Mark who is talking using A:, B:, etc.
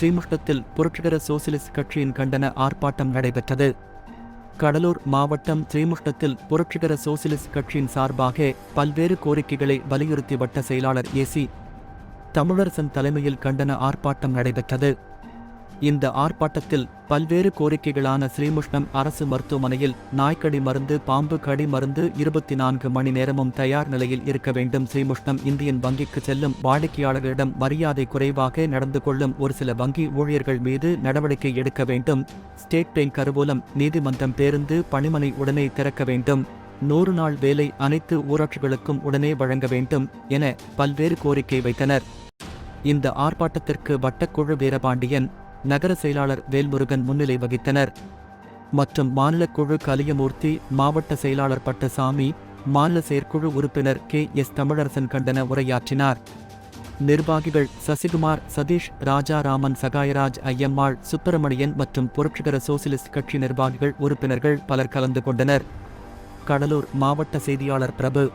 A: ஸ்ரீமுஷ்டத்தில் புரட்சிகர சோசியலிஸ்ட் கட்சியின் கண்டன ஆர்ப்பாட்டம் நடைபெற்றது. கடலூர் மாவட்டம் ஸ்ரீமுஷ்டத்தில் புரட்சிகர சோசியலிஸ்ட் கட்சியின் சார்பாக பல்வேறு கோரிக்கைகளை வலியுறுத்தி வட்ட செயலாளர் ஏசி தமிழரசன் தலைமையில் கண்டன ஆர்ப்பாட்டம் நடைபெற்றது. இந்த ஆர்ப்பாட்டத்தில் பல்வேறு கோரிக்கைகளான ஸ்ரீமுஷ்ணம் அரசு மருத்துவமனையில் நாய்க்கடி மருந்து பாம்பு கடி மருந்து இருபத்தி நான்கு மணி நேரமும் தயார் நிலையில் இருக்க வேண்டும். ஸ்ரீமுஷ்ணம் இந்தியன் வங்கிக்கு செல்லும் வாடிக்கையாளர்களிடம் மரியாதை குறைவாக நடந்து கொள்ளும் ஒரு சில வங்கி ஊழியர்கள் மீது நடவடிக்கை எடுக்க வேண்டும். ஸ்டேட் பேங்க் கருவூலம் நீதிமன்றம் பேருந்து பணிமனை உடனே திறக்க வேண்டும். நூறு நாள் வேலை அனைத்து ஊராட்சிகளுக்கும் உடனே வழங்க வேண்டும் என பல்வேறு கோரிக்கை வைத்தனர். இந்த ஆர்ப்பாட்டத்திற்கு வட்டக்குழு வீரபாண்டியன் நகர செயலாளர் வேல்முருகன் முன்னிலை வகித்தனர். மற்றும் மாநில குழு கலியமூர்த்தி மாவட்ட செயலாளர் பட்டசாமி மாநில செயற்குழு உறுப்பினர் கே. எஸ். தமிழரசன் கண்டன உரையாற்றினார். நிர்வாகிகள் சசிகுமார் சதீஷ் ராஜாராமன் சகாயராஜ் ஐயம்மாள் சுப்பிரமணியன் மற்றும் புரட்சிகர சோசியலிஸ்ட் கட்சி நிர்வாகிகள் உறுப்பினர்கள் பலர் கலந்து கொண்டனர். கடலூர் மாவட்ட செய்தியாளர் பிரபு